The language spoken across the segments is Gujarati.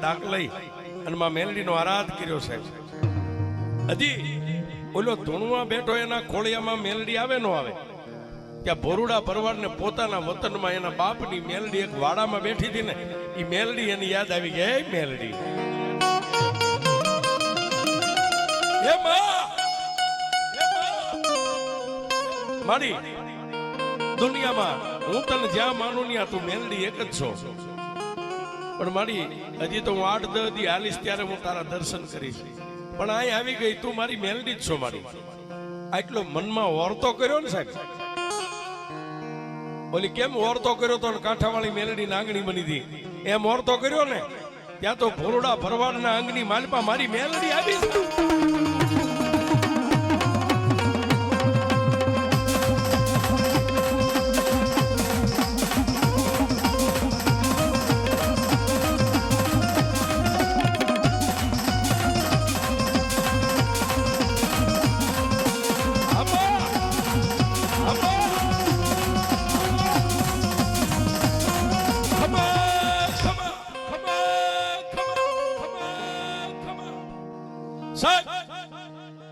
ડાક લઈ અને માં મેલડીનો આરાધ કર્યો સાહેબ. હજી ઓલો ધૂણવા બેઠો એના ખોળિયામાં મેલડી આવે નો આવે? ત્યાં ભોરુડા પરવારને પોતાના વતનમાં એના બાપની મેલડી એક વાડામાં બેઠી હતી ને એ મેલડી એની યાદ આવી ગઈ, "હે મેલડી! મારી દુનિયામાં હું તને જ્યાં માનું ત્યાં તું મેલડી એક જ છો. પણ મારી, હજી તો હું આઠ, દસ, દી હાલીશ ત્યારે હું તારા દર્શન કરીશ. પણ અહીં આવી ગઈ, તું મારી મેલડી જ છો મારી. આટલો મનમાં વર્તો કર્યો ને સાહેબ? ઓલી કેમ ઓરતો કર્યો તો કાંઠાવાળી મેલડી નાંગણી બની હતી? એમ ઓરતો કર્યો ને? ત્યાં તો ભોરડા ભરવાડના અંગની માલપા મારી મેલડી આવી સાહેબ,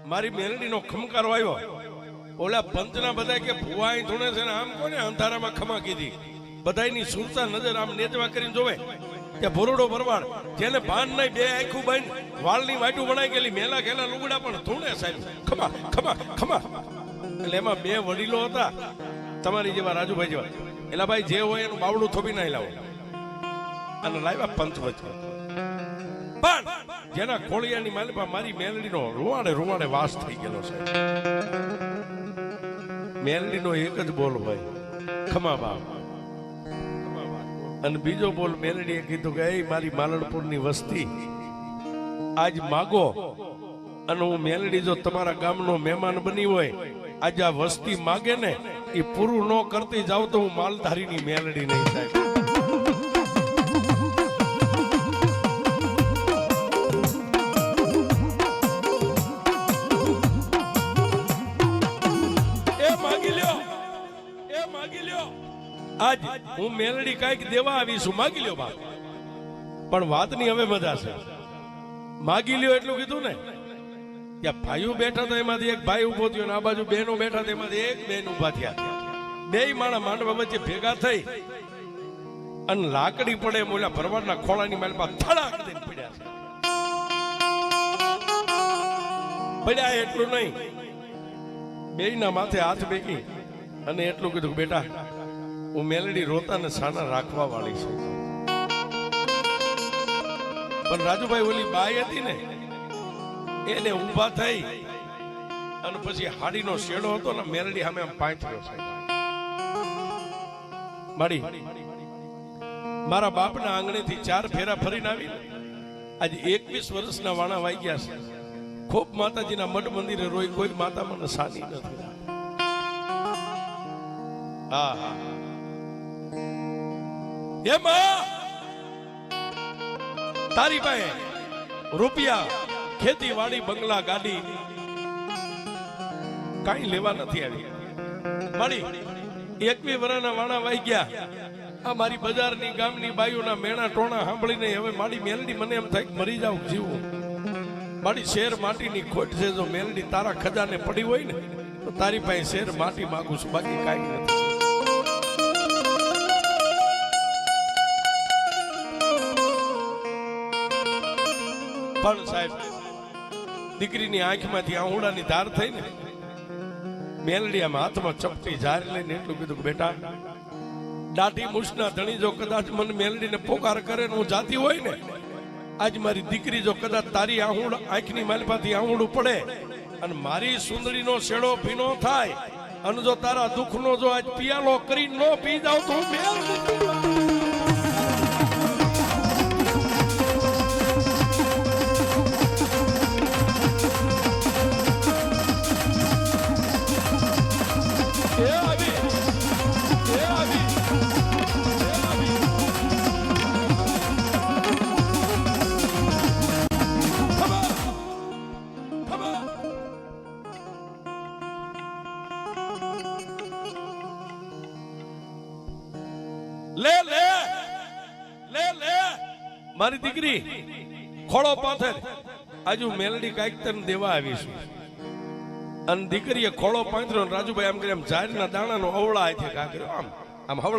મારી મેલડીનો ખમકારો આવ્યો. ઓલા પંચના બધા કે ભુવાઈ ધૂણે છે ને આમ કોને અંધારામાં ખમા કીધી? બધાયની સુરતા નજર આમ નેચવા કરીને જોવે. કે ભોરડો ભરવાડ, જેને ભાન નહીં, બે આખું બંધ વાળની વાટું બનાઈ ગયેલી, મેલા ખેલા લુગડા પણ ધૂણે સાહેબ. ખમા ખમા ખમા. એટલે એમાં બે વડીલો હતા, તમારી જેવા રાજુભાઈ જેવા. એલા ભાઈ, જે હોય એનું બાવડું થોભી નાઈ લાવો અને લાવ્યા પંચ વચ્ચે પણ જેના કોળિયાની માલિપા મારી મેલડીનો રૂવાડે રૂવાડે વાસ થઈ ગયેલો છે. મેલડીનો એક જ બોલ હોય, ખમા બાપ. અને બીજો બોલ મેલડીએ કીધું કે એ મારી માલણપુરની વસ્તી, આજ માગો. અને હું મેલડી જો તમારા ગામનો મહેમાન બની હોય, આજ આ વસ્તી માગે ને એ પૂરું ન કરતી જાવ તો હું માલધારીની મેલડી નહીં સાહેબ આજ હું મેલડી કાંઈક દેવા આવીશું માગી લ્યો બાપ? પણ વાતની હવે મજા છે. માગી લ્યો એટલું કીધું ને? ત્યાં ભાઈઓ બેઠા હતા એમાંથી એક ભાઈ ઊભો થયો આ બાજુ બહેનો બેઠા હતા એમાંથી એક બેન ઊભા થયા. બે માણા માંડવા વચ્ચે ભેગા થઈ અને લાકડી પડે એમ ઓલા ભરવાડના ખોળાની માલમાં થડાક દઈને પડ્યા છે. પડ્યા એટલું નહીં. બેયના માથે હાથ બેકી અને એટલું કીધું બેટા હું મેલડી રોતા ને સાના રાખવા વાળી છું. પણ રાજુભાઈ ઓલી બાઈ હતી ને, એને ઊભા થઈ અને પછી હાડીનો શેડો હતો ને, મેલડી સામે આમ પાંચર્યો છે મારી મારા બાપના આંગણેથી ચાર ફેરા ફરીને આવી આજે એકવીસ વર્ષના વાણા વાઈ ગયા છે. ખૂબ માતાજીના મઠ મંદિરે રોઈ કોઈ માતા મને સાની નથી. હા હા. તારી પાસે રૂપિયા ખેતીવાડી, બંગલા, ગાડી કઈ લેવા નથી આવી. મારી એકવી વરાના વાણા વાઈ ગયા. આ મારી બજારની ગામની બાયુના મેણા ટોણા સાંભળીને હવે મારી મેલડી મને એમ થાય મરી જાવ જીવું. મારી શેર માટીની ખોટ છે, જો મેલડી તારા ખજાને પડી હોય ને, તો તારી પાસે શેર માટી માંગુ છું, બાકી કાંઈ નથી. પણ સાહેબ, દીકરીની આંખમાંથી આહુડાની ધાર થઈ ને મેલડી આમ હાથમાં ચપટી ઝાર લઈને એટલું કીધું બેટા, દાઢી, મૂછના ધણી જો કદાચ મને મેલડીને પોકાર કરે ને હું જાતી હોય ને, આજ મારી દીકરી જો કદાચ તારી આહુડ, આંખની માલપાથી આહુડું પડે અને મારી સુંદરીનો શેડો ભીનો થાય અને જો તારા દુઃખનો જો આજ પિયાલો કરી ન પી જાવ તો હું મારી દીકરી, ખોળો પાથર. આજુ મેલડી કાંઈક તને દેવા આવીશું અને દીકરીએ ખોળો પાંથરો રાજુભાઈ આમ કરી આમ ઝાડના દાણાનો અવળા હાથે કા આમ આમ હવળા